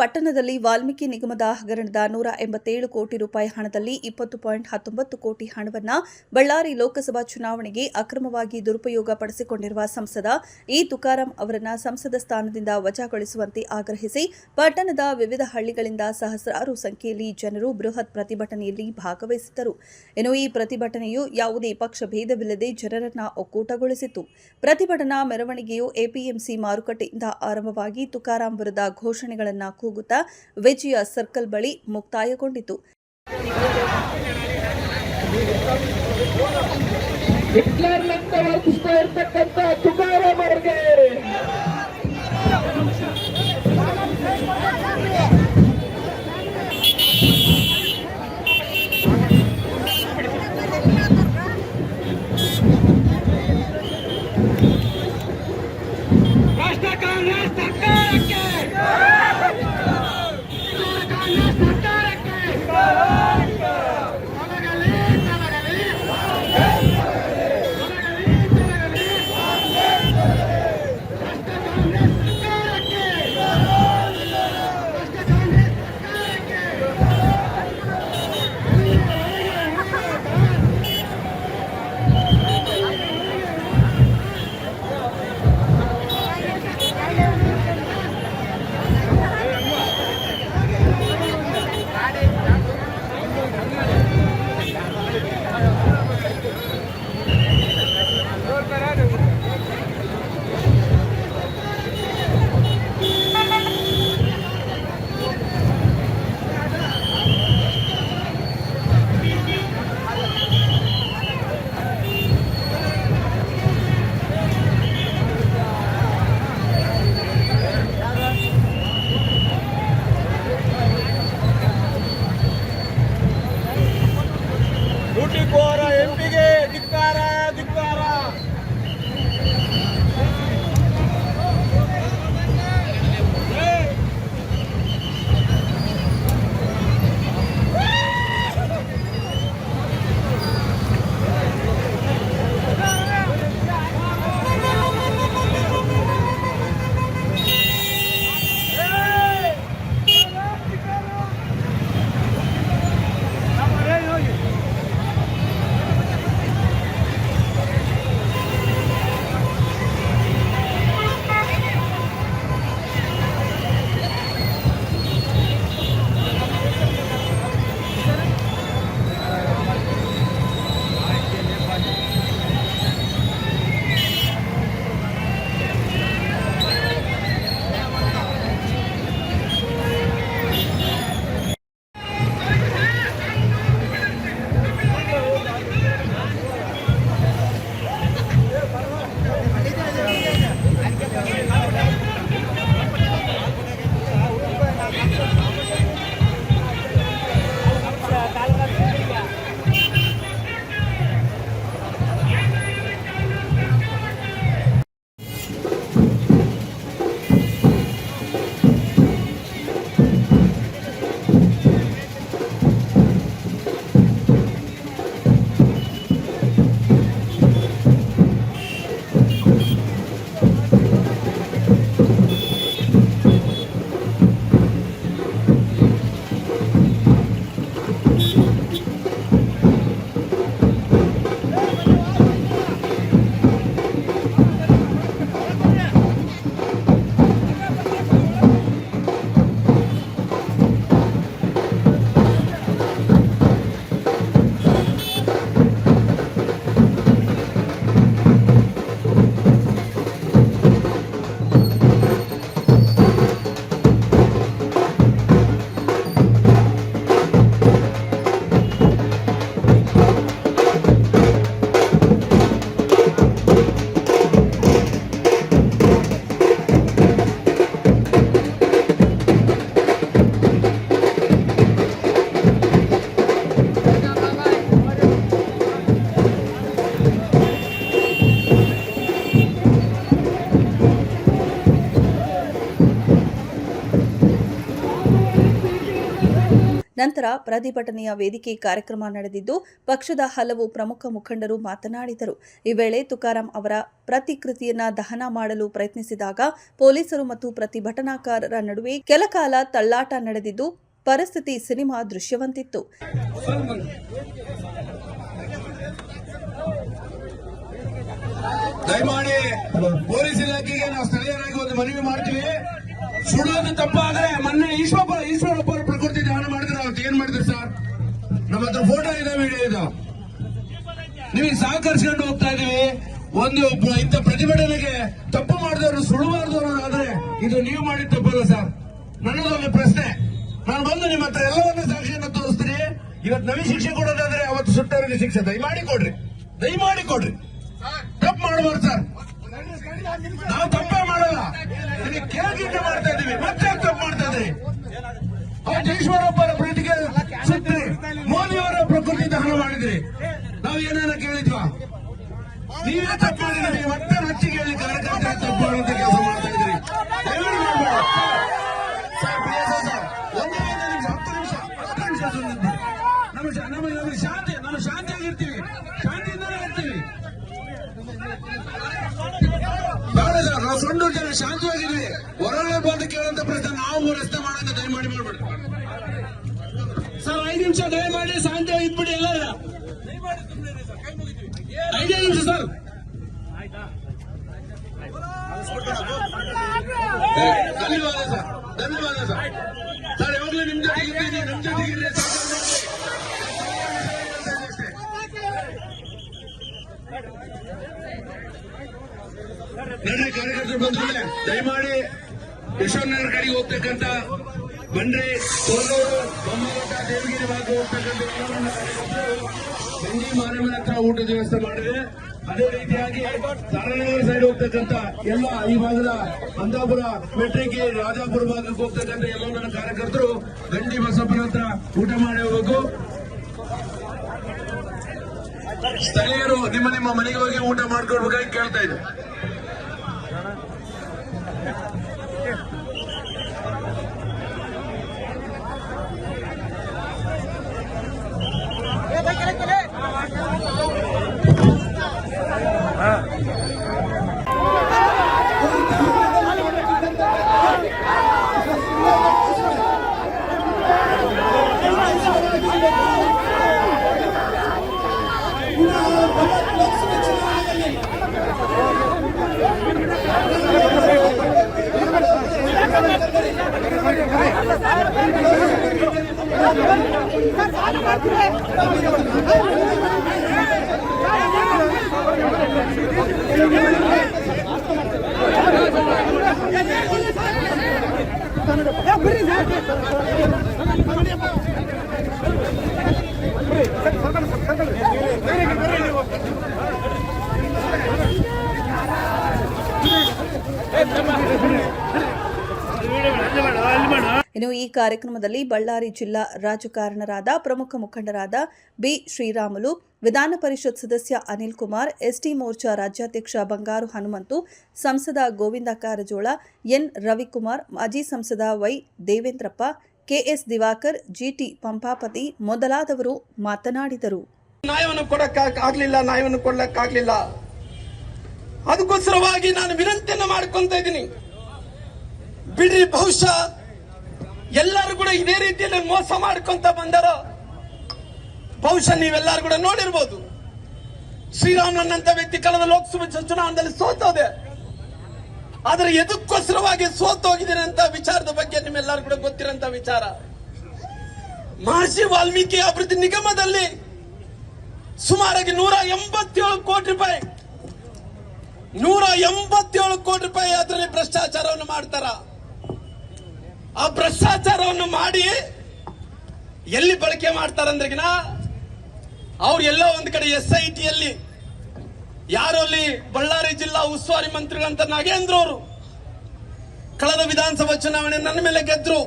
ಪಟ್ಟಣದಲ್ಲಿ ವಾಲ್ಮೀಕಿ ನಿಗಮದ ಹಗರಣದ ನೂರ ಎಂಬತ್ತೇಳು ಕೋಟಿ ರೂಪಾಯಿ ಹಣದಲ್ಲಿ ಇಪ್ಪತ್ತು ಪಾಯಿಂಟ್ ಹತ್ತೊಂಬತ್ತು ಕೋಟಿ ಹಣವನ್ನು ಬಳ್ಳಾರಿ ಲೋಕಸಭಾ ಚುನಾವಣೆಗೆ ಅಕ್ರಮವಾಗಿ ದುರುಪಯೋಗ ಪಡಿಸಿಕೊಂಡಿರುವ ಸಂಸದ ಇ ತುಕಾರಾಂ ಅವರನ್ನು ಸಂಸದ ಸ್ಥಾನದಿಂದ ವಜಾಗೊಳಿಸುವಂತೆ ಆಗ್ರಹಿಸಿ ಪಟ್ಟಣದ ವಿವಿಧ ಹಳ್ಳಿಗಳಿಂದ ಸಹಸ್ರಾರು ಸಂಖ್ಯೆಯಲ್ಲಿ ಜನರು ಬೃಹತ್ ಪ್ರತಿಭಟನೆಯಲ್ಲಿ ಭಾಗವಹಿಸಿದ್ದರು. ಇನ್ನು ಈ ಪ್ರತಿಭಟನೆಯು ಯಾವುದೇ ಪಕ್ಷ ಭೇದವಿಲ್ಲದೆ ಜನರನ್ನ ಒಕ್ಕೂಟಗೊಳಿಸಿತು ಪ್ರತಿಭಟನಾ ಮೆರವಣಿಗೆಯು ಎಪಿಎಂಸಿ ಮಾರುಕಟ್ಟೆಯಿಂದ ಆರಂಭವಾಗಿ ತುಕಾರಾಂ ವಿರುದ್ಧ ಘೋಷಣೆಗಳನ್ನು ಕೂಗುತ್ತಾ ವಿಜಯ ಸರ್ಕಲ್ ಬಳಿ ಮುಕ್ತಾಯಗೊಂಡಿತು. Thank ವರ್ತಿಸ್ತಾ ನಂತರ ಪ್ರತಿಭಟನೆಯ ವೇದಿಕೆ ಕಾರ್ಯಕ್ರಮ ನಡೆದಿದ್ದು, ಪಕ್ಷದ ಹಲವು ಪ್ರಮುಖ ಮುಖಂಡರು ಮಾತನಾಡಿದರು. ಈ ವೇಳೆ ತುಕಾರಾಂ ಅವರ ಪ್ರತಿಕೃತಿಯನ್ನ ದಹನ ಮಾಡಲು ಪ್ರಯತ್ನಿಸಿದಾಗ ಪೊಲೀಸರು ಮತ್ತು ಪ್ರತಿಭಟನಾಕಾರರ ನಡುವೆ ಕೆಲಕಾಲ ತಳ್ಳಾಟ ನಡೆದಿದ್ದು, ಪರಿಸ್ಥಿತಿ ಸಿನಿಮಾ ದೃಶ್ಯವಂತಿತ್ತು. ದಯಮಾಡಿ ಪೊಲೀಸ್ ಇಲಾಖೆಗೆ ನಾವು ಸ್ಥಳೀಯರಾಗಿ ಒಂದು ಮನವಿ ಮಾಡ್ತೀವಿ. ಸುಡೋದು ತಪ್ಪಾದ್ರೆ ಮೊನ್ನೆ ಈಶ್ವರಪ್ಪ ಈಶ್ವರಪ್ಪ ಅವರು ಪ್ರಕೃತಿ ದಾನ ಮಾಡಿದ್ರೆ ಅವತ್ತು ಏನ್ ಮಾಡಿದ್ರು ಸರ್? ನಮ್ಮ ಹತ್ರ ಫೋಟೋ ಇದೆ ವಿಡಿಯೋ ಇದೆ. ನಿಮಗೆ ಸಹಕರಿಸಿಕೊಂಡು ಹೋಗ್ತಾ ಇದೀವಿ. ಒಂದು ಇಂಥ ಪ್ರತಿಭಟನೆಗೆ ತಪ್ಪು ಮಾಡಿದವರು ಸುಡಬಾರ್ದು ಆದ್ರೆ ಇದು ನೀವು ಮಾಡಿದ ತಪ್ಪಲ್ಲ ಸರ್. ನನ್ನದೊಂದು ಪ್ರಶ್ನೆ. ನಾನು ಬಂದು ನಿಮ್ಮ ಹತ್ರ ಎಲ್ಲವನ್ನೂ ಸಾಕ್ಷಿಯನ್ನು ತೋರಿಸ್ತೀನಿ. ಇವತ್ತು ನವಿ ಶಿಕ್ಷೆ ಕೊಡೋದಾದ್ರೆ ಅವತ್ತು ಸುಟ್ಟವರಿಗೆ ಶಿಕ್ಷೆ. ದಯಮಾಡಿ ಕೊಡ್ರಿ. ದಯಮಾಡಿ ಕೊಡ್ರಿ. ತಪ್ಪು ಮಾಡಬಾರ್ದು ಸರ್. ನಾವು ತಪ್ಪೇ ಮಾಡಲ್ಲ. ಕೇಳ್ಗಿಂತ ಮಾಡ್ತಾ ಇದ್ದೀವಿ. ಮತ್ತೆ ತಪ್ಪು ಮಾಡ್ತಾ ಇದ್ರಿ ಅವತ್ತು ಈಶ್ವರಪ್ಪರ ಪ್ರೀತಿಗೆ ಸುತ್ತಿ ಮೋದಿಯವರ ಪ್ರಕೃತಿ ದಹನ ಮಾಡಿದ್ರಿ. ನಾವು ಏನಾರ ಕೇಳಿದ್ವಾ? ನೀವೇ ತಪ್ಪು ಮಾಡಿದ್ರಿ. ಮತ್ತೆ ಹಚ್ಚಿಗೆ ಹೇಳಿ ಕಾರ್ಯಕರ್ತರ ತಪ್ಪು ಮಾಡುವಂತ ಕೆಲಸ ಮಾಡ್ತಾ ಇದ್ರಿ ಎಲ್ಲರೂ ಮಾಡ್ಬೇಡ. ಸಣ್ಣ ಜನ ಶಾಂತವಾಗಿರ್ಲಿ. ಹೊರಗಡೆ ಬಂದು ಕೇಳಂತ ಪ್ರಶ್ನೆ ನಾವು ರಸ್ತೆ ದಯ ದಯಮಾಡಿ ಮಾಡ್ಬೇಡಿ ಸರ್, ಐದು ನಿಮಿಷ ದಯಮಾಡಿ ಶಾಂತಿಯಾಗಿ ಇದ್ಬಿಡಿ ಎಲ್ಲ ಐದೇ ನಿಮಿಷ, ಸರ್. ಧನ್ಯವಾದ ಸರ್. ಧನ್ಯವಾದ, ಸರ್. ಸರ್, ಯಾವಾಗಲೂ ನಿಮ್ ಜೊತೆಗಿರ್ತೀನಿ, ನಿಮ್ ಜೊತೆಗೆ ನಡ್ರಿ ಕಾರ್ಯಕರ್ತರು ಬಂದ್ರೆ ದಯಮಾಡಿ ಯಶವಂತನಗರ ಕಡೆಗೆ ಹೋಗ್ತಕ್ಕಂತ ಬಂದ್ರೆ ಕೋಲೂರು ಬೊಮ್ಮಘಟ್ಟ ದೇವಗಿರಿ ಭಾಗ ಹೋಗ್ತಕ್ಕಂಥ ಗಂಜಿ ಮಾರಮ್ಮನ ಹತ್ರ ಊಟದ ವ್ಯವಸ್ಥೆ ಮಾಡಿದೆ ಅದೇ ರೀತಿಯಾಗಿ ಸಾರನಗರ ಸೈಡ್ ಹೋಗ್ತಕ್ಕಂತ ಎಲ್ಲ ಈ ಭಾಗದ ಅಂದಾಪುರ ಮೆಟ್ರಿಕೆ, ರಾಜಾಪುರ ಭಾಗಕ್ಕೆ ಹೋಗ್ತಕ್ಕಂತ ಎಲ್ಲ ನನ್ನ ಕಾರ್ಯಕರ್ತರು ಗಂಡಿ ಬಸಪ್ಪನ ಹತ್ರ ಊಟ ಮಾಡಿ ಹೋಗಬೇಕು. ಸ್ಥಳೀಯರು ನಿಮ್ಮ ನಿಮ್ಮ ಮನೆಗೆ ಹೋಗಿ ಊಟ ಮಾಡ್ಕೊಡ್ಬೇಕಾಗಿ ಕೇಳ್ತಾ يا ಇನ್ನು ಈ ಕಾರ್ಯಕ್ರಮದಲ್ಲಿ ಬಳ್ಳಾರಿ ಜಿಲ್ಲಾ ರಾಜಕಾರಣರಾದ ಪ್ರಮುಖ ಮುಖಂಡರಾದ ಬಿ ಶ್ರೀರಾಮುಲು, ವಿಧಾನ ಪರಿಷತ್ ಸದಸ್ಯ ಅನಿಲ್ ಕುಮಾರ್, ಎಸ್ಟಿ ಮೋರ್ಚಾ ರಾಜ್ಯಾಧ್ಯಕ್ಷ ಬಂಗಾರು ಹನುಮಂತು, ಸಂಸದ ಗೋವಿಂದ ಕಾರಜೋಳ, ಎನ್ ರವಿಕುಮಾರ್, ಮಾಜಿ ಸಂಸದ Y Devendrappa, KS Divakar, GT Pampapati ಮೊದಲಾದವರು ಮಾತನಾಡಿದರು. ನ್ಯಾಯವನ್ನು ಕೊಡಕ್ ಆಗ್ಲಿಲ್ಲ, ನ್ಯಾಯವನ್ನು ಕೊಡ್ಲಕ್ಕಾಗ್ಲಿಲ್ಲ ಅದಕ್ಕೋಸ್ಕರವಾಗಿ ನಾನು ವಿನಂತಿಯನ್ನು ಮಾಡ್ಕೊಂತ ಇದ್ದೀನಿ. ಬಿಡ್ರಿ ಬಹುಶಃ ಎಲ್ಲರೂ ಕೂಡ ಇದೇ ರೀತಿಯಲ್ಲಿ ಮೋಸ ಮಾಡ್ಕೊಂತ ಬಂದಾರೋ, ಬಹುಶಃ ನೀವೆಲ್ಲರೂ ಕೂಡ ನೋಡಿರ್ಬೋದು. ಶ್ರೀರಾಮನಂತ ವ್ಯಕ್ತಿ ಕಳೆದ ಲೋಕಸಭಾ ಚುನಾವಣೆಯಲ್ಲಿ ಸೋತೋದೆ. ಆದ್ರೆ ಎದಕ್ಕೋಸ್ಕರವಾಗಿ ಸೋತೋಗಿದ್ದೀರ ಅಂತ ವಿಚಾರದ ಬಗ್ಗೆ ನಿಮ್ಮೆಲ್ಲರೂ ಕೂಡ ಗೊತ್ತಿರಂತ ವಿಚಾರ. ಮಹರ್ಷಿ ವಾಲ್ಮೀಕಿ ಅಭಿವೃದ್ಧಿ ನಿಗಮದಲ್ಲಿ ಸುಮಾರಾಗಿ ನೂರ ಎಂಬತ್ತೇಳು ಕೋಟಿ ರೂಪಾಯಿ, ನೂರ ಎಂಬತ್ತೇಳು ಕೋಟಿ ರೂಪಾಯಿ ಅದರಲ್ಲಿ ಭ್ರಷ್ಟಾಚಾರವನ್ನು ಮಾಡ್ತಾರ? ಆ ಭ್ರಷ್ಟಾಚಾರವನ್ನು ಮಾಡಿ ಎಲ್ಲಿ ಬಳಕೆ ಮಾಡ್ತಾರಂದ್ರಗಿನ, ಅವ್ರು ಎಲ್ಲೋ ಒಂದ್ ಕಡೆ ಎಸ್ ಐ ಟಿಯಲ್ಲಿ ಯಾರು ಅಲ್ಲಿ ಬಳ್ಳಾರಿ ಜಿಲ್ಲಾ ಉಸ್ತುವಾರಿ ಮಂತ್ರಿಗಳಂತ ನಾಗೇಂದ್ರ ಅವರು, ಕಳೆದ ವಿಧಾನಸಭಾ ಚುನಾವಣೆ ನನ್ನ ಮೇಲೆ ಗೆದ್ರು.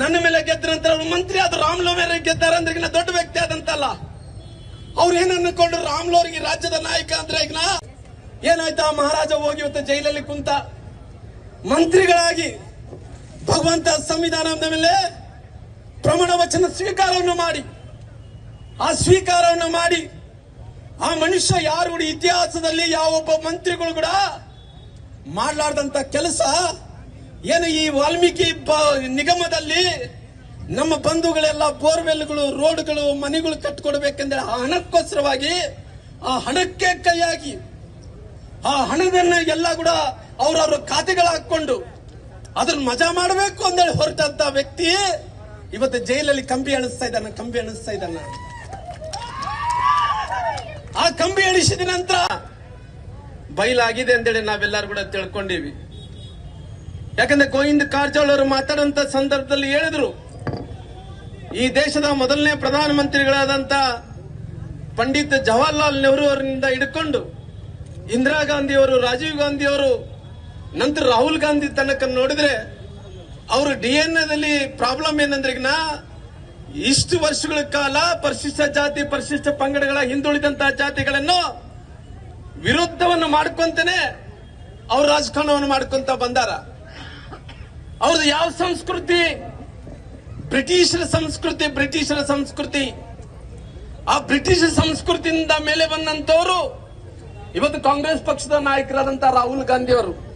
ನನ್ನ ಮೇಲೆ ಗೆದ್ರ ನಂತರ ಮಂತ್ರಿ ಅದು ರಾಮ್ಲೋ ಮೇಲೆ ಗೆದ್ದಾರೆ ಅಂದ್ರೆ ದೊಡ್ಡ ವ್ಯಕ್ತಿ ಆದಂತಲ್ಲ, ಅವ್ರು ಏನ್ ಅನ್ಕೊಂಡ್ರು ರಾಮ್ಲೋ ಅವರಿಗೆ ರಾಜ್ಯದ ನಾಯಕ ಅಂದ್ರೆ ಈಗ ಏನಾಯ್ತಾ ಮಹಾರಾಜ ಹೋಗಿ ಇವತ್ತು ಜೈಲಲ್ಲಿ ಕುಂತ, ಮಂತ್ರಿಗಳಾಗಿ ಭಗವಂತ ಸಂವಿಧಾನದ ಮೇಲೆ ಪ್ರಮಾಣ ವಚನ ಸ್ವೀಕಾರವನ್ನು ಮಾಡಿ. ಆ ಸ್ವೀಕಾರವನ್ನು ಮಾಡಿ. ಆ ಮನುಷ್ಯ ಯಾರು ಕೂಡ ಇತಿಹಾಸದಲ್ಲಿ ಯಾವೊಬ್ಬ ಮಂತ್ರಿಗಳು ಕೂಡ ಮಾಡಲಾರ್ದಂತ ಕೆಲಸ ಏನು ಈ ವಾಲ್ಮೀಕಿ ನಿಗಮದಲ್ಲಿ ನಮ್ಮ ಬಂಧುಗಳೆಲ್ಲ ಬೋರ್ವೆಲ್ಗಳು, ರೋಡ್ಗಳು, ಮನೆಗಳು ಕಟ್ಕೊಡ್ಬೇಕೆಂದ್ರೆ ಆ ಹಣಕ್ಕೋಸ್ಕರವಾಗಿ ಆ ಹಣಕ್ಕೆ ಕೈಯಾಗಿ ಆ ಹಣದನ್ನ ಎಲ್ಲ ಕೂಡ ಅವ್ರವ್ರ ಖಾತೆಗಳು ಹಾಕೊಂಡು ಅದನ್ನ ಮಜಾ ಮಾಡಬೇಕು ಅಂದೇಳಿ ಹೊರಟಂತ ವ್ಯಕ್ತಿ ಇವತ್ತು ಜೈಲಲ್ಲಿ ಕಂಬಿ ಅಣಿಸ್ತಾ ಇದ್ದಾನೆ, ಕಂಬಿ ಅಣಿಸ್ತಾ ಇದ್ದಾನೆ. ಆ ಕಂಬಿ ಅಣಿಸಿದ ನಂತರ ಬೈಲಾಗಿದೆ ಅಂತೇಳಿ ನಾವೆಲ್ಲರೂ ಕೂಡ ತಿಳ್ಕೊಂಡಿವಿ. ಯಾಕಂದ್ರೆ ಗೋವಿಂದ ಕಾರಜೋಳ ಅವರು ಮಾತಾಡುವಂತ ಸಂದರ್ಭದಲ್ಲಿ ಹೇಳಿದ್ರು, ಈ ದೇಶದ ಮೊದಲನೇ ಪ್ರಧಾನಮಂತ್ರಿಗಳಾದಂತ ಪಂಡಿತ್ ಜವಾಹರ್ಲಾಲ್ ನೆಹರು ಅವರಿಂದ ಹಿಡ್ಕೊಂಡು ಇಂದಿರಾ ಗಾಂಧಿ ಅವರು ರಾಜೀವ್ ಗಾಂಧಿ ಅವರು ನಂತರ ರಾಹುಲ್ ಗಾಂಧಿ ತನಕ ನೋಡಿದ್ರೆ ಅವರು ಡಿ ಎನ್ ಎದಲ್ಲಿ ಪ್ರಾಬ್ಲಮ್ ಏನಂದ್ರೆ ಈಗ ಇಷ್ಟು ವರ್ಷಗಳ ಕಾಲ ಪರಿಶಿಷ್ಟ ಜಾತಿ, ಪರಿಶಿಷ್ಟ ಪಂಗಡಗಳ ಹಿಂದುಳಿದಂತಹ ಜಾತಿಗಳನ್ನು ವಿರುದ್ಧವನ್ನು ಮಾಡ್ಕೊಂತಾನೆ ಅವ್ರ ರಾಜಕಾರಣವನ್ನು ಮಾಡ್ಕೊಂತ ಬಂದಾರ. ಅವ್ರದ್ದು ಯಾವ ಸಂಸ್ಕೃತಿ? ಬ್ರಿಟಿಷರ ಸಂಸ್ಕೃತಿ ಬ್ರಿಟಿಷರ ಸಂಸ್ಕೃತಿ. ಆ ಬ್ರಿಟಿಷ್ ಸಂಸ್ಕೃತಿಯಿಂದ ಮೇಲೆ ಬಂದಂತವರು ಇವತ್ತು ಕಾಂಗ್ರೆಸ್ ಪಕ್ಷದ ನಾಯಕರಾದಂತಹ ರಾಹುಲ್ ಗಾಂಧಿ ಅವರು.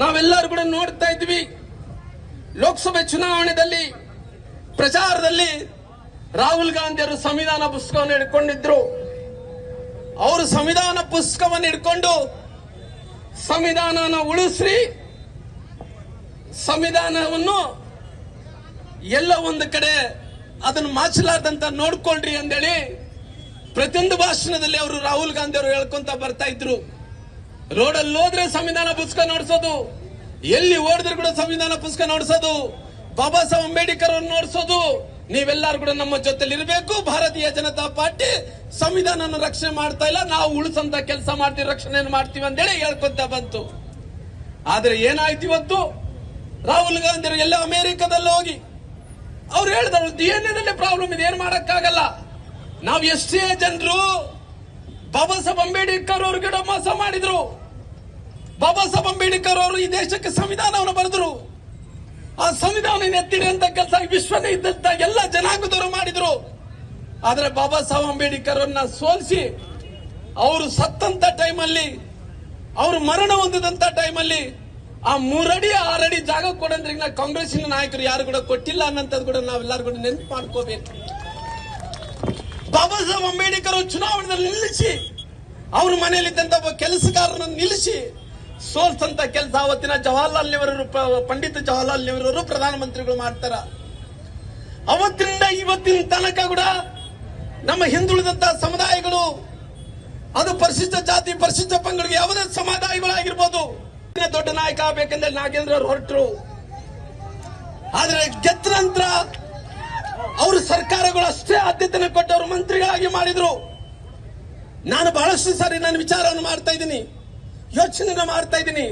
ನಾವೆಲ್ಲರೂ ಕೂಡ ನೋಡ್ತಾ ಇದ್ವಿ ಲೋಕಸಭೆ ಚುನಾವಣೆಯಲ್ಲಿ ಪ್ರಚಾರದಲ್ಲಿ ರಾಹುಲ್ ಗಾಂಧಿ ಅವರು ಸಂವಿಧಾನ ಪುಸ್ತಕವನ್ನು ಹಿಡ್ಕೊಂಡಿದ್ರು. ಅವರು ಸಂವಿಧಾನ ಪುಸ್ತಕವನ್ನು ಹಿಡ್ಕೊಂಡು ಸಂವಿಧಾನನ ಉಳಿಸ್ರಿ, ಸಂವಿಧಾನವನ್ನು ಎಲ್ಲ ಒಂದು ಕಡೆ ಅದನ್ನು ಮಾಚಲಾರ್ದಂತ ನೋಡ್ಕೊಳ್ರಿ ಅಂತೇಳಿ ಪ್ರತಿಯೊಂದು ಭಾಷಣದಲ್ಲಿ ಅವರು ರಾಹುಲ್ ಗಾಂಧಿ ಅವರು ಹೇಳ್ಕೊಂತ ಬರ್ತಾ ಇದ್ರು. ರೋಡಲ್ಲಿ ಹೋದ್ರೆ ಸಂವಿಧಾನ ಪುಸ್ತಕ ನೋಡ್ಸೋದು, ಎಲ್ಲಿ ಓಡಿದ್ರು ಕೂಡ ಸಂವಿಧಾನ ಪುಸ್ತಕ ನೋಡ್ಸೋದು, ಬಾಬಾ ಸಾಹೇಬ್ ಅಂಬೇಡ್ಕರ್ ಅವ್ರನ್ನ ನೋಡ್ಸೋದು, ನೀವೆಲ್ಲರೂ ಕೂಡ ನಮ್ಮ ಜೊತೆಲಿ ಇರಬೇಕು. ಭಾರತೀಯ ಜನತಾ ಪಾರ್ಟಿ ಸಂವಿಧಾನ ರಕ್ಷಣೆ ಮಾಡ್ತಾ ಇಲ್ಲ. ನಾವು ಉಳಿಸಂತ ಕೆಲಸ ಮಾಡ್ತೀವಿ ರಕ್ಷಣೆ ಮಾಡ್ತೀವಿ ಅಂತೇಳಿ ಹೇಳ್ಕೊಂತ ಬಂತು. ಆದ್ರೆ ಏನಾಯ್ತು ಇವತ್ತು? ರಾಹುಲ್ ಗಾಂಧಿ ಎಲ್ಲ ಅಮೆರಿಕದಲ್ಲಿ ಹೋಗಿ, ಅವ್ರು ಹೇಳಿದ್ರು ಡಿ ಪ್ರಾಬ್ಲಮ್ ಇದೆ, ಏನ್ ಮಾಡಕ್ಕಾಗಲ್ಲ. ನಾವು ಎಷ್ಟೇ ಜನರು ಬಾಬಾ ಸಾಹೇಬ್ ಅಂಬೇಡ್ಕರ್ ಅವ್ರಿಗೆ ಮೋಸ ಮಾಡಿದ್ರು. ಬಾಬಾ ಸಾಹೇಬ್ ಅಂಬೇಡ್ಕರ್ ಅವರು ಈ ದೇಶಕ್ಕೆ ಸಂವಿಧಾನವನ್ನು ಬರೆದ್ರು. ಆ ಸಂವಿಧಾನ ಎತ್ತಿಡಿ ಅಂತ ಕೆಲಸ ವಿಶ್ವನೇ ಇದ್ದಂತ ಎಲ್ಲ ಜನಾಂಗದವರು ಮಾಡಿದ್ರು. ಆದ್ರೆ ಬಾಬಾ ಸಾಹೇಬ್ ಅಂಬೇಡ್ಕರ್ ಅವ್ರನ್ನ ಸೋಲಿಸಿ ಅವರು ಸತ್ತಂತ ಟೈಮಲ್ಲಿ, ಅವರು ಮರಣ ಹೊಂದಿದಂತ ಟೈಮಲ್ಲಿ ಆ ಮೂರಡಿ, ಆರಡಿ ಜಾಗ ಕೊಡಂದ್ರೆ ಈಗ ಕಾಂಗ್ರೆಸ್ಸಿನ ನಾಯಕರು ಯಾರು ಕೂಡ ಕೊಟ್ಟಿಲ್ಲ ಅನ್ನೋಂಥದ್ದು ಕೂಡ ನಾವೆಲ್ಲರೂ ಕೂಡ ನೆನಪು ಮಾಡ್ಕೋಬೇಕು. ಬಾಬಾ ಸಾಹೇಬ್ ಅಂಬೇಡ್ಕರ್ ಚುನಾವಣೆಯಲ್ಲಿ ನಿಲ್ಲಿಸಿ, ಅವ್ರ ಮನೆಯಲ್ಲಿದ್ದಂತ ಒಬ್ಬ ಕೆಲಸಗಾರರನ್ನು ನಿಲ್ಲಿಸಿ ಸೋಲ್ಸಂತ ಕೆಲಸ ಅವತ್ತಿನ ಜವಾಹರ್ಲಾಲ್ ನೆಹರು ಪಂಡಿತ್ ಜವಾಹರ್ಲಾಲ್ ನೆಹರು ಪ್ರಧಾನಮಂತ್ರಿಗಳು ಮಾಡ್ತಾರ. ಅವತ್ತಿಂದ ಇವತ್ತಿನ ತನಕ ಕೂಡ ನಮ್ಮ ಹಿಂದುಳಿದಂತ ಸಮುದಾಯಗಳು, ಅದು ಪರಿಶಿಷ್ಟ ಜಾತಿ, ಪರಿಶಿಷ್ಟ ಪಂಗಡಿಗೆ ಯಾವುದೇ ಸಮುದಾಯಗಳಾಗಿರ್ಬೋದು ದೊಡ್ಡ ನಾಯಕ ಆಗ್ಬೇಕಂದ್ರೆ ನಾಗೇಂದ್ರ ಅವರು ಹೊರಟರು. ಆದ್ರೆ ಗೆದ್ದ ನಂತರ ಅವರು ಸರ್ಕಾರಗಳು ಅಷ್ಟೇ ಆದ್ಯತೆಯನ್ನು ಕೊಟ್ಟವರು ಮಂತ್ರಿಗಳಾಗಿ ಮಾಡಿದ್ರು. ನಾನು ಬಹಳಷ್ಟು ಸಾರಿ ನಾನು ವಿಚಾರವನ್ನು ಮಾಡ್ತಾ ಇದ್ದೀನಿ. ಯೋಚನೆ ಮಾಡ್ತಾ ಇದ್ದೀನಿ.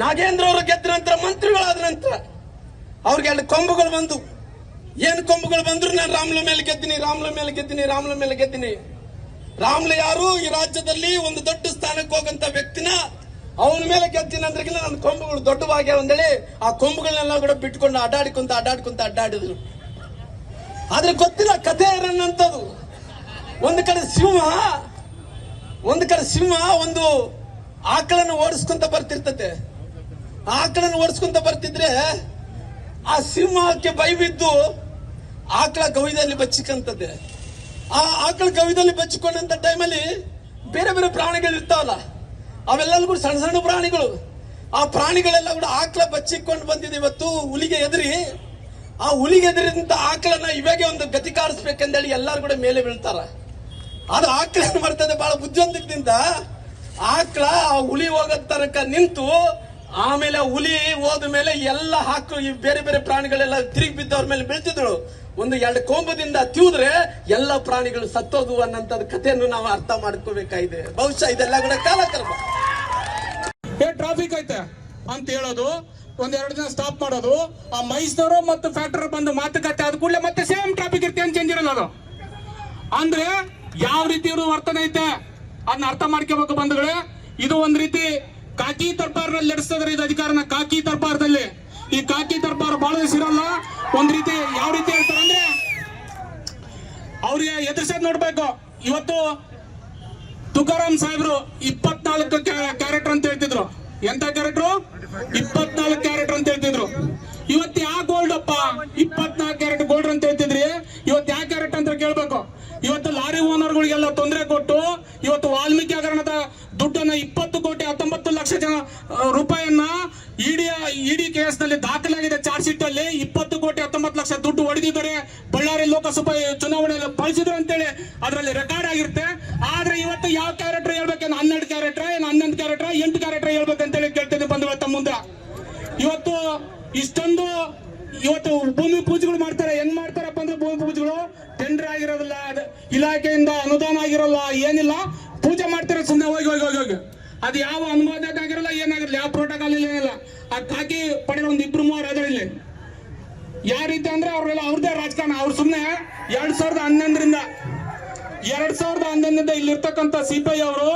ನಾಗೇಂದ್ರ ಅವರು ಗೆದ್ದ ನಂತರ ಮಂತ್ರಿಗಳಾದ ನಂತರ ಅವ್ರಿಗೆ ಎರಡು ಕೊಂಬುಗಳು ಬಂದು, ಏನು ಕೊಂಬುಗಳು ಬಂದ್ರು ನಾನು ರಾಮ್ಲ ಮೇಲೆ ಗೆದ್ದೀನಿ, ರಾಮ್ಲ ಮೇಲೆ ಗೆದ್ದೀನಿ, ರಾಮ್ಲ ಮೇಲೆ ಗೆದ್ದೀನಿ. ರಾಮ್ಲ ಯಾರು? ಈ ರಾಜ್ಯದಲ್ಲಿ ಒಂದು ದೊಡ್ಡ ಸ್ಥಾನಕ್ಕೆ ಹೋಗಂತ ವ್ಯಕ್ತಿನ ಅವನ ಮೇಲೆ ಗೆದ್ದಿನ ಅಂದ್ರಗಿಲ್ಲ ನನ್ನ ಕೊಂಬುಗಳು ದೊಡ್ಡವಾಗಿ ಅಂದೇಳಿ ಆ ಕೊಂಬುಗಳನ್ನೆಲ್ಲ ಕೂಡ ಬಿಟ್ಕೊಂಡು ಅಡ್ಡಾಡಿಕೊಂತ, ಅಡ್ಡಾಡ್ಕೊಂತ ಅಡ್ಡಾಡಿದ್ರು. ಆದ್ರೆ ಗೊತ್ತಿಲ್ಲ, ಕಥೆ ಇರಂತದು ಒಂದು ಕಡೆ ಸಿಂಹ, ಒಂದು ಕಡೆ ಸಿಂಹ, ಒಂದು ಆಕಳನ್ನು ಓಡಿಸ್ಕೊಂತ ಬರ್ತಿರ್ತತೆ. ಆಕಳನ್ನು ಓಡಿಸ್ಕೊಂತ ಬರ್ತಿದ್ರೆ ಆ ಸಿಂಹಕ್ಕೆ ಬೈ ಬಿದ್ದು ಆಕಳ ಗವಿದಲ್ಲಿ ಬಚ್ಚಿಕಂತದ್ದೆ. ಆ ಆಕಳ ಗವಿದಲ್ಲಿ ಬಚ್ಚಿಕೊಂಡಂತ ಟೈಮಲ್ಲಿ ಬೇರೆ ಬೇರೆ ಪ್ರಾಣಿಗಳು ಇರ್ತಾವಲ್ಲ ಅವೆಲ್ಲರೂ ಕೂಡ ಸಣ್ಣ ಸಣ್ಣ ಪ್ರಾಣಿಗಳು. ಆ ಪ್ರಾಣಿಗಳೆಲ್ಲ ಕೂಡ ಆಕಳ ಬಚ್ಚಿಕೊಂಡು ಬಂದಿದೆ ಇವತ್ತು ಹುಲಿಗೆ ಎದುರಿ. ಆ ಹುಲಿಗೆ ಎದುರಿದಂತ ಆಕಳನ್ನ ಇವಾಗೆ ಒಂದು ಗತಿ ಕಾಡಿಸ್ಬೇಕಂದೇಳಿ ಎಲ್ಲರೂ ಕೂಡ ಮೇಲೆ ಬೀಳ್ತಾರ. ಅದು ಆಕಳ ಬರ್ತದೆ ಬಹಳ ಬುದ್ಧಿವಂತಿಕೆದಿಂದ ಆಕಳ ಆ ಹುಲಿ ಹೋಗೋ ತನಕ ನಿಂತು ಆಮೇಲೆ ಹುಲಿ ಹೋದ ಮೇಲೆ ಎಲ್ಲ ಹಾಕು ಈ ಬೇರೆ ಬೇರೆ ಪ್ರಾಣಿಗಳೆಲ್ಲ ತಿರುಗಿ ಬಿದ್ದವ್ರ ಮೇಲೆ ಬೀಳ್ತಿದ್ರು ಒಂದು ಎರಡು ಕೋಂಬದಿಂದ ತಿವಿದ್ರೆ ಎಲ್ಲ ಪ್ರಾಣಿಗಳು ಸತ್ತೋದು ಅನ್ನಂತ ಕಥೆಯನ್ನು ನಾವು ಅರ್ಥ ಮಾಡ್ಕೋಬೇಕಾಗಿದೆ. ಬಹುಶಃ ಇದೆಲ್ಲ ಕೂಡ ಕಾಲಕರ್ಮ. ಏ ಟ್ರಾಫಿಕ್ ಐತೆ? ಅಂತ ಹೇಳೋದು, ಒಂದೆರಡು ದಿನ ಸ್ಟಾಪ್ ಮಾಡೋದು, ಆ ಮೈಸೂರು ಮತ್ತು ಫ್ಯಾಕ್ಟರಿ ಬಂದು ಮಾತುಕತೆ ಆದ ಕೂಡಲೇ ಮತ್ತೆ ಸೇಮ್ ಟ್ರಾಫಿಕ್ ಇರುತ್ತೆ ಅಂತ ಚೇಂಜ್ ಇರಲ್ಲ ಅದು. ಅಂದ್ರೆ ಯಾವ ರೀತಿ ವರ್ತನೆ ಐತೆ? ಅದನ್ನ ಅರ್ಥ ಮಾಡ್ಕೋಬೇಕು ಬಂಧುಗಳೇ. ಇದು ಒಂದ್ ರೀತಿ ಕಾಕಿ ತರ್ಪಾರ್ನಲ್ಲಿ ನಡೆಸ್ತದ್ರೆ ಇದು ಅಧಿಕಾರನ ಕಾಕಿ ತರ್ಪಾರದಲ್ಲಿ ಈ ಕಾಕಿ ತರ್ಪಾರ ಬಹಳ ಸಿರಲ್ಲ ಇರಲ್ಲ. ಒಂದ್ ರೀತಿ ಯಾವ ರೀತಿ ಹೇಳ್ತಾರೆ ಅಂದ್ರೆ, ಅವ್ರಿಗೆ ಎದುರಿಸೋದ್ ನೋಡ್ಬೇಕು. ಇವತ್ತು ತುಕಾರಾಮ್ ಸಾಹೇಬ್ರು ಇಪ್ಪತ್ನಾಲ್ಕು ಕ್ಯಾರೆಕ್ಟರ್ ಅಂತ ಹೇಳ್ತಿದ್ರು. ಎಂತ ಕ್ಯಾರೆಕ್ಟರ್? ಇಪ್ಪತ್ನಾಲ್ಕು ಕ್ಯಾರೆಕ್ಟರ್ ಅಂತ ಹೇಳ್ತಿದ್ರು. ಇವತ್ತು ಯಾ ಗೋಲ್ಡ್ ಅಪ್ಪ? ಇಪ್ಪತ್ನಾಲ್ಕು ಕ್ಯಾರೆಟ್ ಗೋಲ್ಡ್ ಅಂತ ಹೇಳ್ತಿದ್ರಿ. ಇವತ್ತು ಯಾ ಕ್ಯಾರೆಟ್ ಅಂತ ಕೇಳ್ಬೇಕು. ಇವತ್ತು ಲಾರಿ ಓನರ್ಗಳಿಗೆಲ್ಲ ತೊಂದರೆ ಕೊಟ್ಟು ಇವತ್ತು ವಾಲ್ಮೀಕಿ ಹಗರಣದ ದುಡ್ಡನ್ನ ಇಪ್ಪತ್ತು ಕೋಟಿ ಹತ್ತೊಂಬತ್ತು ಲಕ್ಷ ಜನ ರೂಪಾಯಿಯನ್ನ ಇಡಿ ಇಡಿ ಕೇಸ್ನಲ್ಲಿ ದಾಖಲಾಗಿದೆ ಚಾರ್ಜ್ ಶೀಟ್ ಅಲ್ಲಿ ಇಪ್ಪತ್ತು ಕೋಟಿ ಹತ್ತೊಂಬತ್ತು ಲಕ್ಷ ದುಡ್ಡು ಹೊಡೆದಿದ್ದಾರೆ ಬಳ್ಳಾರಿ ಲೋಕಸಭಾ ಚುನಾವಣೆಯಲ್ಲಿ ಬಳಸಿದ್ರು ಅಂತೇಳಿ ಅದರಲ್ಲಿ ರೆಕಾರ್ಡ್ ಆಗಿರುತ್ತೆ. ಆದ್ರೆ ಇವತ್ತು ಯಾವ ಕ್ಯಾರೆಕ್ಟರ್ ಹೇಳ್ಬೇಕೇನು ಹನ್ನೆರಡು ಕ್ಯಾರೆಕ್ಟರ್ ಏನು ಹನ್ನೊಂದು ಕ್ಯಾರೆಕ್ಟರ್ ಎಂಟು ಕ್ಯಾರೆಕ್ಟರ್ ಹೇಳ್ಬೇಕಂತೇಳಿ ಕೇಳ್ತೀನಿ ಬಂಧುಗಳ ತಮ್ಮ ಮುಂದೆ. ಇವತ್ತು ಇಷ್ಟೊಂದು ಇವತ್ತು ಭೂಮಿ ಪೂಜೆಗಳು ಮಾಡ್ತಾರೆ. ಹೆಂಗ್ ಮಾಡ್ತಾರಪ್ಪ ಅಂದ್ರೆ ಭೂಮಿ ಪೂಜೆಗಳು ಟೆಂಡರ್ ಆಗಿರೋದಿಲ್ಲ ಅದ್ ಇಲಾಖೆಯಿಂದ ಅನುದಾನ ಆಗಿರಲ್ಲ, ಏನಿಲ್ಲ. ಪೂಜೆ ಮಾಡ್ತಾರೆ ಸುಮ್ಮನೆ ಹೋಗಿ ಹೋಗಿ ಹೋಗಿ ಹೋಗಿ. ಅದು ಯಾವ ಅನುಮೋದನೆ ಆಗಿರಲ್ಲ, ಏನಾಗಿರಲ್ಲ, ಯಾವ ಪ್ರೋಟೋಕಾಲ್ ಇಲ್ಲ, ಏನಿಲ್ಲ. ಆ ಕಾಕಿ ಪಡೆದ ಒಂದು ಇಬ್ರು ಮೂವರು ಅದರಲ್ಲಿ ಇಲ್ಲಿ. ಯಾವ ರೀತಿ ಅಂದ್ರೆ ಅವ್ರೆಲ್ಲ ಅವ್ರದೇ ರಾಜಕಾರಣ. ಅವ್ರು ಸುಮ್ಮನೆ ಎರಡ್ ಸಾವಿರದ ಹನ್ನೊಂದರಿಂದ, ಎರಡ್ ಸಾವಿರದ ಹನ್ನೊಂದರಿಂದ ಇಲ್ಲಿರ್ತಕ್ಕಂಥ ಸಿಪಿಐ ಅವರು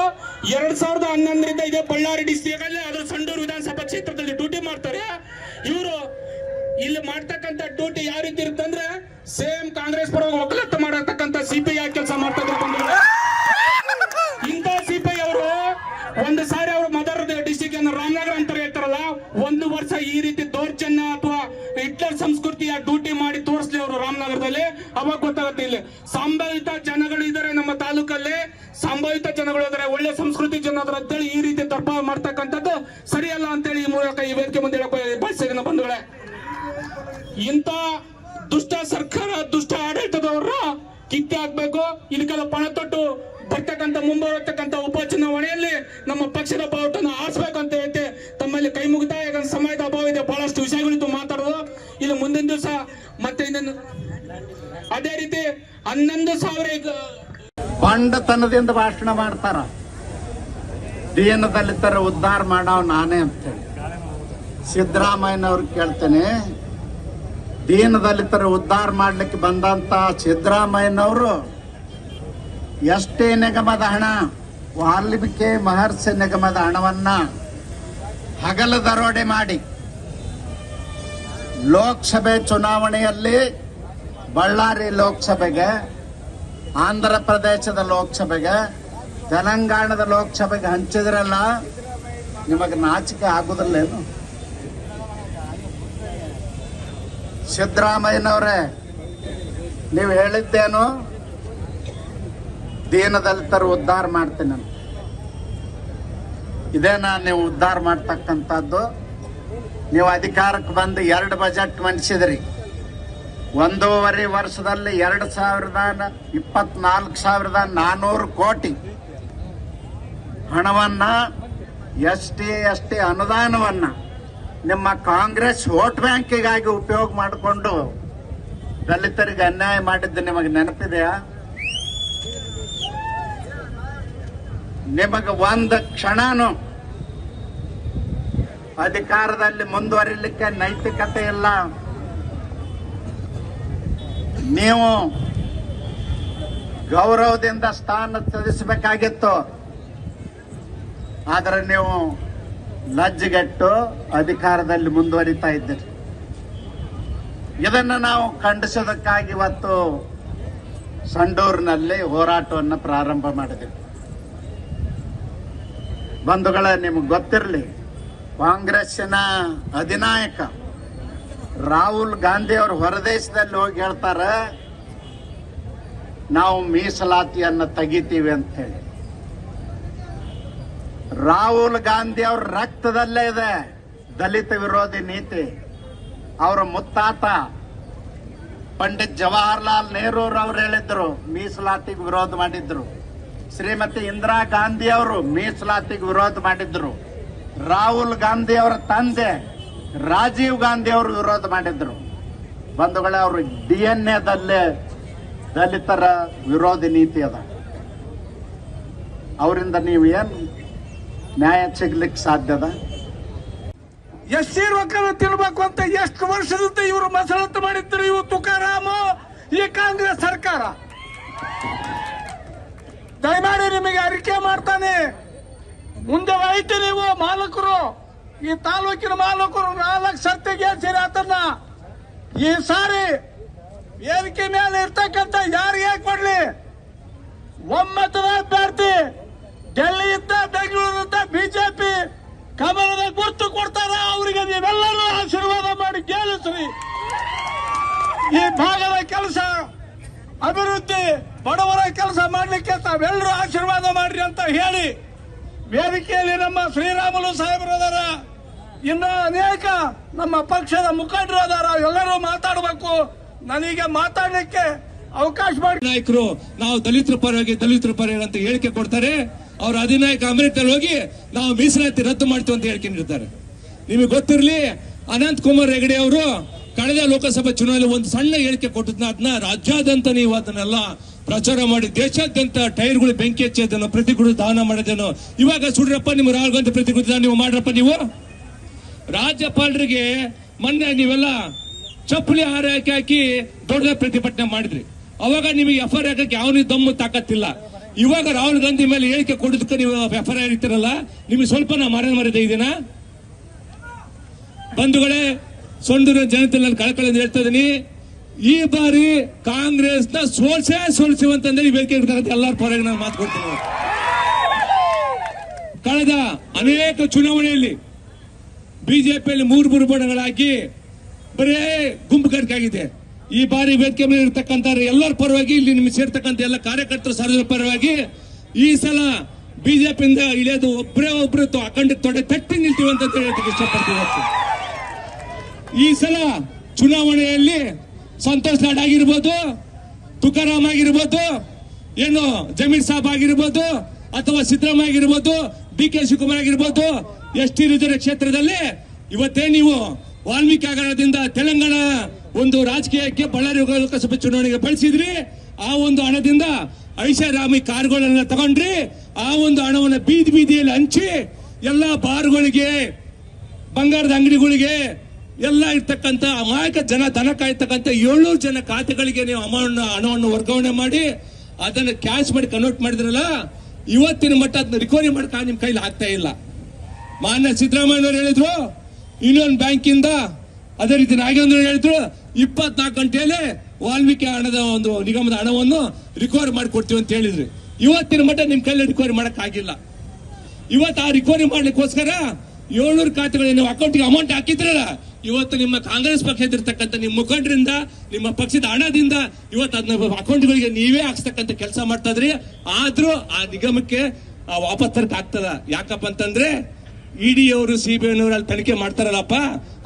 ಎರಡ್ ಸಾವಿರದ ಹನ್ನೊಂದರಿಂದ ಇದೇ ಬಳ್ಳಾರಿ ಡಿಸ್ಟಿಕ್ ಅಲ್ಲಿ ಅದು ಸಂಡೂರು ವಿಧಾನಸಭಾ ಕ್ಷೇತ್ರದಲ್ಲಿ ಡ್ಯೂಟಿ ಮಾಡ್ತಾರೆ. ಇವರು ಇಲ್ಲಿ ಮಾಡ್ತಕ್ಕಂಥ ಡ್ಯೂಟಿ ಯಾವ ರೀತಿ ಇರುತ್ತೆ ಅಂದ್ರೆ ಸೇಮ್ ಕಾಂಗ್ರೆಸ್ ಪರವಾಗಿ ಒಕ್ಕಲತ್ತ ಮಾಡತಕ್ಕಂಥ ಸಿಪಿಐ ಕೆಲಸ ಮಾಡ್ತಾ. ಇಂಥ ಸಿಪಿಐ ಅವರು ಒಂದು ಸಾರಿ ಅವರು ಮದರ್ ಡಿಸ್ಟಿಕ್ ಅನ್ನು ರಾಮನಗರ ಅಂತ ಹೇಳ್ತಾರಲ್ಲ, ಒಂದು ವರ್ಷ ಈ ರೀತಿ ದೌರ್ಜನ್ಯ ಅಥವಾ ಹಿಟ್ಲರ್ ಸಂಸ್ಕೃತಿಯ ಡ್ಯೂಟಿ ಮಾಡಿ ತೋರಿಸ್ಲಿ ಅವರು ರಾಮನಗರದಲ್ಲಿ, ಅವಾಗ ಗೊತ್ತಾಗುತ್ತೆ ಇಲ್ಲಿ ಸಂಭಾವಿತ ಜನಗಳು ಇದ್ದಾರೆ ನಮ್ಮ ತಾಲೂಕಲ್ಲಿ ಸಂಭಾವಿತ ಜನಗಳು ಇದ್ದಾರೆ ಒಳ್ಳೆ ಸಂಸ್ಕೃತಿ ಜನ ಅದ್ರ ಅಂತೇಳಿ ಈ ರೀತಿ ತಪ್ಪ ಮಾಡ್ತಕ್ಕಂಥದ್ದು ಸರಿಯಲ್ಲ ಅಂತೇಳಿ ಈ ಮೂಲಕ ಈ ವೇದಿಕೆ ಮುಂದೆ ಹೇಳಕ್ ಬಯಸಿದ ಬಂಧುಗಳೇ ಇಂಥ ದುಷ್ಟ ಸರ್ಕಾರ, ದುಷ್ಟ ಆಡಳಿತದವರ ಕಿತ್ತೆ ಹಾಕ್ಬೇಕು. ಇದಕ್ಕೆಲ್ಲ ಪಣ ತೊಟ್ಟು ಬರ್ತಕ್ಕಂಥ ಉಪ ಉಪಚುನಾವಣೆಯಲ್ಲಿ ನಮ್ಮ ಪಕ್ಷದ ಬಾವುಟನ ಅಂತ ಹೇಳ್ತಿ. ತಮ್ಮಲ್ಲಿ ಕೈ ಮುಗಿತಾ ಯಾಕಂದ್ರೆ ಸಮಯದ ಅಭಾವ ಇದೆ. ಬಹಳಷ್ಟು ವಿಷಯಗಳಿತ್ತು ಮಾತಾಡೋದು. ಇಲ್ಲಿ ಮುಂದಿನ ದಿವಸ ಮತ್ತೆ ಅದೇ ರೀತಿ ಹನ್ನೊಂದು ಸಾವಿರ ಬಂಡತನದಿಂದ ಭಾಷಣ ಮಾಡ್ತಾರ. ದೀನ ದಲಿತರ ಉದ್ಧಾರ ಮಾಡವ್ ನಾನೇ ಅಂತೇಳಿ ಸಿದ್ದರಾಮಯ್ಯನವ್ರು ಕೇಳ್ತೇನೆ. ದೀನ ದಲಿತರ ಉದ್ಧಾರ ಮಾಡ್ಲಿಕ್ಕೆ ಬಂದಂತ ಸಿದ್ದರಾಮಯ್ಯನವರು, ಎಷ್ಟೇ ನಿಗಮದ ಹಣ, ವಾಲ್ಮೀಕಿ ಮಹರ್ಷಿ ನಿಗಮದ ಹಣವನ್ನ ಹಗಲು ದರೋಡೆ ಮಾಡಿ ಲೋಕಸಭೆ ಚುನಾವಣೆಯಲ್ಲಿ ಬಳ್ಳಾರಿ ಲೋಕಸಭೆಗೆ, ಆಂಧ್ರ ಪ್ರದೇಶದ ಲೋಕಸಭೆಗೆ, ತೆಲಂಗಾಣದ ಲೋಕಸಭೆಗೆ ಹಂಚಿದ್ರಲ್ಲ, ನಿಮಗೆ ನಾಚಿಕೆ ಆಗುದಿಲ್ಲೇನು? ಸಿದ್ದರಾಮಯ್ಯನವರೇ, ನೀವು ಹೇಳಿದ್ದೇನು? ದೀನದಲಿತರು ಉದ್ಧಾರ ಮಾಡ್ತೀನಿ ಅಂತ. ಇದೇನಾ ನೀವು ಉದ್ಧಾರ ಮಾಡ್ತಕ್ಕಂಥದ್ದು? ನೀವು ಅಧಿಕಾರಕ್ಕೆ ಬಂದು ಎರಡು ಬಜೆಟ್ ಮಂಡಿಸಿದ್ರಿ. ಒಂದೂವರೆ ವರ್ಷದಲ್ಲಿ ಎರಡು ಸಾವಿರದ ಇಪ್ಪತ್ನಾಲ್ಕು ಸಾವಿರದ ನಾನೂರು ಕೋಟಿ ಹಣವನ್ನು ಎಸ್ ಟಿ, ಎಸ್ ಅನುದಾನವನ್ನ ನಿಮ್ಮ ಕಾಂಗ್ರೆಸ್ ವೋಟ್ ಬ್ಯಾಂಕಿಗಾಗಿ ಉಪಯೋಗ ಮಾಡಿಕೊಂಡು ದಲಿತರಿಗೆ ಅನ್ಯಾಯ ಮಾಡಿದ್ದು ನಿಮಗೆ ನೆನಪಿದೆಯಾ? ನಿಮಗೆ ಒಂದು ಕ್ಷಣನು ಅಧಿಕಾರದಲ್ಲಿ ಮುಂದುವರಿಲಿಕ್ಕೆ ನೈತಿಕತೆ ಇಲ್ಲ. ನೀವು ಗೌರವದಿಂದ ಸ್ಥಾನ ತ್ಯಜಿಸಬೇಕಾಗಿತ್ತು. ಆದರೆ ನೀವು ಲಜ್ಜೆಗೆಟ್ಟು ಅಧಿಕಾರದಲ್ಲಿ ಮುಂದುವರಿತಾ ಇದ್ದರು ಇದನ್ನು ನಾವು ಖಂಡಿಸೋದಕ್ಕಾಗಿ ಇವತ್ತು ಸಂಡೂರಿನಲ್ಲಿ ಹೋರಾಟವನ್ನು ಪ್ರಾರಂಭ ಮಾಡಿದೆವು ಬಂಧುಗಳ, ನಿಮಗೆ ಗೊತ್ತಿರಲಿ, ಕಾಂಗ್ರೆಸ್ಸಿನ ಅಧಿನಾಯಕ ರಾಹುಲ್ ಗಾಂಧಿ ಅವರು ಹೊರದೇಶದಲ್ಲಿ ಹೋಗಿ ಹೇಳ್ತಾರೆ, ನಾವು ಮೀಸಲಾತಿಯನ್ನು ತೆಗಿತೀವಿ ಅಂತ ಹೇಳಿ. ರಾಹುಲ್ ಗಾಂಧಿ ಅವ್ರ ರಕ್ತದಲ್ಲೇ ಇದೆ. ದಲಿತ ವಿರೋಧಿ ನೀತಿ. ಅವರ ಮುತ್ತಾತ ಪಂಡಿತ್ ಜವಾಹರ್ಲಾಲ್ ನೆಹರು ಅವ್ರು ಹೇಳಿದ್ರು, ಮೀಸಲಾತಿಗೆ ವಿರೋಧ ಮಾಡಿದ್ರು. ಶ್ರೀಮತಿ ಇಂದಿರಾ ಗಾಂಧಿ ಅವರು ಮೀಸಲಾತಿಗೆ ವಿರೋಧ ಮಾಡಿದ್ರು. ರಾಹುಲ್ ಗಾಂಧಿ ಅವರ ತಂದೆ ರಾಜೀವ್ ಗಾಂಧಿ ಅವರು ವಿರೋಧ ಮಾಡಿದ್ರು. ಬಂಧುಗಳೇ, ಅವರು ಡಿ ಎನ್ ಎದಲ್ಲೇ ದಲಿತರ ವಿರೋಧಿ ನೀತಿ ಅದ. ಅವರಿಂದ ನೀವು ಏನು ನ್ಯಾಯ ಸಿಗ್ಲಿಕ್ಕೆ ಸಾಧ್ಯದ? ಎಸ್ಸಿ ರೊಕ್ಕನ ತಿನ್ಬೇಕು ಅಂತ ಎಷ್ಟು ವರ್ಷದಿಂದ ಇವರು ಮಸಲತ್ತು ಮಾಡಿದ್ರು ಇವು ತುಕಾರಾಮ? ಈ ಕಾಂಗ್ರೆಸ್ ಸರ್ಕಾರ. ದಯಮಾಡಿ ನಿಮಗೆ ಅರಿಕೆ ಮಾಡ್ತಾನೆ. ಮುಂದೆ ಹೋಯ್ತು ನೀವು ಮಾಲಕರು. ಈ ತಾಲೂಕಿನ ಮಾಲಕರು ನಾಲ್ಕು ಸರ್ತಿ ಗೆಲ್ಸಿರಿ ಆತನ್ನ. ಈ ಸಾರಿ ವೇದಿಕೆ ಮೇಲೆ ಇರ್ತಕ್ಕಂಥ ಯಾರಿಗೆ ಕೊಡ್ಲಿ ಒಮ್ಮತದ ಅಭ್ಯರ್ಥಿ ಡೆಲ್ಲಿಯಿಂದ ಕಮಲದ ಗುರ್ತು ಕೊಡ್ತಾರ ಅವರಿಗೆ ನೀವೆಲ್ಲರೂ ಆಶೀರ್ವಾದ ಮಾಡಿ ಗೆಲ್ಲಿಸ್ರಿ. ಈ ಭಾಗದ ಕೆಲಸ ಅಭಿವೃದ್ಧಿ, ಬಡವರ ಕೆಲಸ ಮಾಡಲಿಕ್ಕೆ ತಾವೆಲ್ಲರೂ ಆಶೀರ್ವಾದ ಮಾಡ್ರಿ ಅಂತ ಹೇಳಿ ವೇದಿಕೆಯಲ್ಲಿ ನಮ್ಮ ಶ್ರೀರಾಮುಲು ಸಾಹೇಬರು ಅದಾರ. ಇನ್ನ ಅನೇಕ ನಮ್ಮ ಪಕ್ಷದ ಮುಖಂಡರು ಅದಾರ. ಎಲ್ಲರೂ ಮಾತಾಡಬೇಕು. ನನಗೆ ಮಾತಾಡಲಿಕ್ಕೆ ಅವಕಾಶ ಮಾಡಿ. ನಾಯಕರು, ನಾವು ದಲಿತರ ಪರವಾಗಿ ದಲಿತರ ಪರ ಅಂತ ಹೇಳಿಕೆ ಕೊಡ್ತಾರೆ. ಅವ್ರ ಅಧಿನಾಯಕ ಅಮೃತಲ್ಲಿ ಹೋಗಿ ನಾವು ಮೀಸಲಾತಿ ರದ್ದು ಮಾಡ್ತೀವಿ ಅಂತ ಹೇಳ್ಕೊಂಡಿರ್ತಾರೆ. ನಿಮಗೆ ಗೊತ್ತಿರಲಿ, ಅನಂತ್ ಕುಮಾರ್ ಹೆಗಡೆ ಅವರು ಕಳೆದ ಲೋಕಸಭಾ ಚುನಾವಣೆ ಒಂದು ಸಣ್ಣ ಹೇಳಿಕೆ ಕೊಟ್ಟಿದ್ನ ಅದನ್ನ ರಾಜ್ಯಾದ್ಯಂತ ನೀವು ಅದನ್ನೆಲ್ಲ ಪ್ರಚಾರ ಮಾಡಿ, ದೇಶಾದ್ಯಂತ ಟೈರ್ಗಳು ಬೆಂಕಿ ಹಚ್ಚೋದನ್ನು ಪ್ರತಿಗಳು ದಾನ ಮಾಡೋದೇನು ಇವಾಗ ಸುಡ್ರಪ್ಪ ನಿಮ್ಮ ರಾಹುಲ್ ಗಾಂಧಿ ಪ್ರತಿಗಳು ದಾನ ನೀವು ಮಾಡ್ರಪ್ಪ ನೀವು? ರಾಜ್ಯಪಾಲರಿಗೆ ಮೊನ್ನೆ ನೀವೆಲ್ಲ ಚಪ್ಪಲಿ ಹಾರ ಹಾಕಿ ಹಾಕಿ ದೊಡ್ಡ ಪ್ರತಿಭಟನೆ ಮಾಡಿದ್ರಿ. ಅವಾಗ ನಿಮಗೆ ಎಫ್ ಐ ಹಾಕಕ್ಕೆ ಯಾವ ದಮ್ಮು ತಾಕತ್ತಿಲ್ಲ. ಇವಾಗ ರಾಹುಲ್ ಗಾಂಧಿ ಮೇಲೆ ಹೇಳಿಕೆ ಕೊಡೋದಕ್ಕೆ ನೀವು ಎಫ್ ಇರ್ತೀರಲ್ಲ, ನಿಮಗೆ ಸ್ವಲ್ಪ ನಾ ಮರಣ ಮರದೇ ಇದೀನಾ? ಬಂಧುಗಳೇ ಸೊಂಡೂರಿನ ಜನತೆ ನಾನು ಕಳಕಳಿಂದ ಹೇಳ್ತಾ ಇದ್ದೀನಿ, ಈ ಬಾರಿ ಕಾಂಗ್ರೆಸ್ನ ಸೋಲ್ಸೇ ಈ ವೇದಿಕೆ ಇರ್ತಕ್ಕಂಥ ಎಲ್ಲರ ಪರವಾಗಿ ನಾನು ಮಾತು ಕೊಡ್ತೀನಿ. ಕಳೆದ ಅನೇಕ ಚುನಾವಣೆಯಲ್ಲಿ ಬಿಜೆಪಿಯಲ್ಲಿ ಮೂರು ಮೂರು ಬಣಗಳಾಗಿ ಬರೇ ಗುಂಪುಗಾರಿಕೆ ಆಗಿದೆ. ಈ ಬಾರಿ ವೇದಿಕೆ ಮೇಲೆ ಇರ್ತಕ್ಕಂಥ ಎಲ್ಲರ ಪರವಾಗಿ, ಇಲ್ಲಿ ನಿಮ್ಗೆ ಸೇರ್ತಕ್ಕಂಥ ಎಲ್ಲ ಕಾರ್ಯಕರ್ತರ ಸಾರ್ವಜನಿಕ ಪರವಾಗಿ, ಈ ಸಲ ಬಿಜೆಪಿಯಿಂದ ಇಳಿಯೋದು ಒಬ್ಬರೇ ಒಬ್ರು ಅಖಂಡ ತೊಡೆ ತಟ್ಟಿ ನಿಲ್ತೀವಿ ಅಂತ ಹೇಳಿ ಇಷ್ಟಪಡ್ತೀವಿ ಈ ಸಲ ಚುನಾವಣೆಯಲ್ಲಿ ಸಂತೋಷ್ ಲಾಡ್ ಆಗಿರ್ಬೋದು, ತುಕಾರಾಮ್ ಆಗಿರ್ಬೋದು, ಏನು ಜಮೀರ್ ಸಾಬ್ ಆಗಿರ್ಬೋದು, ಅಥವಾ ಸಿದ್ದರಾಮಯ್ಯ ಆಗಿರ್ಬೋದು, ಡಿ ಕೆ ಶಿವಕುಮಾರ್ ಆಗಿರ್ಬೋದು, ಎಸ್ ಟಿ ರಿಸರ್ವ್ ಕ್ಷೇತ್ರದಲ್ಲಿ ಇವತ್ತೇ ನೀವು ವಾಲ್ಮೀಕಿ ಆಗರದಿಂದ ತೆಲಂಗಾಣ ಒಂದು ರಾಜಕೀಯಕ್ಕೆ ಬಳ್ಳಾರಿ ಲೋಕಸಭೆ ಚುನಾವಣೆಗೆ ಬಳಸಿದ್ರಿ, ಆ ಒಂದು ಹಣದಿಂದ ಐಷಾರಾಮಿ ಕಾರ್ಗಳನ್ನ ತಗೊಂಡ್ರಿ, ಆ ಒಂದು ಹಣವನ್ನು ಬೀದಿ ಬೀದಿಯಲ್ಲಿ ಹಂಚಿ, ಎಲ್ಲ ಬಾರ್ಗಳಿಗೆ, ಬಂಗಾರದ ಅಂಗಡಿಗಳಿಗೆ, ಎಲ್ಲ ಇರ್ತಕ್ಕಂಥ ಅಮಾಯಕ ಜನ ದನ ಕಾಯ್ತಕ್ಕಂಥ ಏಳ್ನೂರು ಜನ ಖಾತೆಗಳಿಗೆ ನೀವು ಅಮೌಂಟ್ ಹಣವನ್ನು ವರ್ಗಾವಣೆ ಮಾಡಿ, ಅದನ್ನು ಕ್ಯಾಶ್ ಮಾಡಿ ಕನ್ವರ್ಟ್ ಮಾಡಿದ್ರಲ್ಲ, ಇವತ್ತಿನ ಮಟ್ಟ ಅದನ್ನ ರಿಕವರಿ ಮಾಡಕ್ ನಿಮ್ಮ ಕೈಲಿ ಆಗ್ತಾ ಇಲ್ಲ. ಮಾನ್ಯ ಸಿದ್ದರಾಮಯ್ಯವ್ರು ಹೇಳಿದ್ರು, ಯೂನಿಯನ್ ಬ್ಯಾಂಕ್ ಇಂದ ಅದೇ ರೀತಿ ನಾಗೇಂದ್ರ ಹೇಳಿದ್ರು ಇಪ್ಪತ್ನಾಲ್ಕು ಗಂಟೆಯಲ್ಲೇ ವಾಲ್ಮೀಕಿ ಹಣದ ಒಂದು ನಿಗಮದ ಹಣವನ್ನು ರಿಕವರಿ ಮಾಡಿಕೊಡ್ತೀವಿ ಅಂತ ಹೇಳಿದ್ರಿ. ಇವತ್ತಿನ ಮಟ್ಟ ನಿಮ್ ಕೈಲಿ ರಿಕವರಿ ಮಾಡೋಕ್ಕಾಗಿಲ್ಲ. ಇವತ್ತು ಆ ರಿಕವರಿ ಮಾಡ್ಲಿಕ್ಕೋಸ್ಕರ ಏಳ್ನೂರು ಖಾತೆಗಳು ನೀವು ಅಕೌಂಟ್ಗೆ ಅಮೌಂಟ್ ಹಾಕಿದ್ರಲ್ಲ, ಇವತ್ತು ನಿಮ್ಮ ಕಾಂಗ್ರೆಸ್ ಪಕ್ಷದಿರ್ತಕ್ಕಂಥ ನಿಮ್ಮ ಮುಖಂಡರಿಂದ, ನಿಮ್ಮ ಪಕ್ಷದ ಹಣದಿಂದ ಇವತ್ತು ಅದನ್ನ ಅಕೌಂಟ್ಗಳಿಗೆ ನೀವೇ ಹಾಕ್ಸ್ತಕ್ಕಂಥ ಕೆಲಸ ಮಾಡ್ತಾ ಇದ್ರಿ. ಆದ್ರೂ ಆ ನಿಗಮಕ್ಕೆ ಆ ವಾಪಸ್ ತರಕ್ ಆಗ್ತದ. ಯಾಕಪ್ಪ ಅಂತಂದ್ರೆ ಇಡಿ ಅವರು ಸಿಬಿಐ ಅಲ್ಲಿ ತನಿಖೆ ಮಾಡ್ತಾರಲ್ಲಪ್ಪ,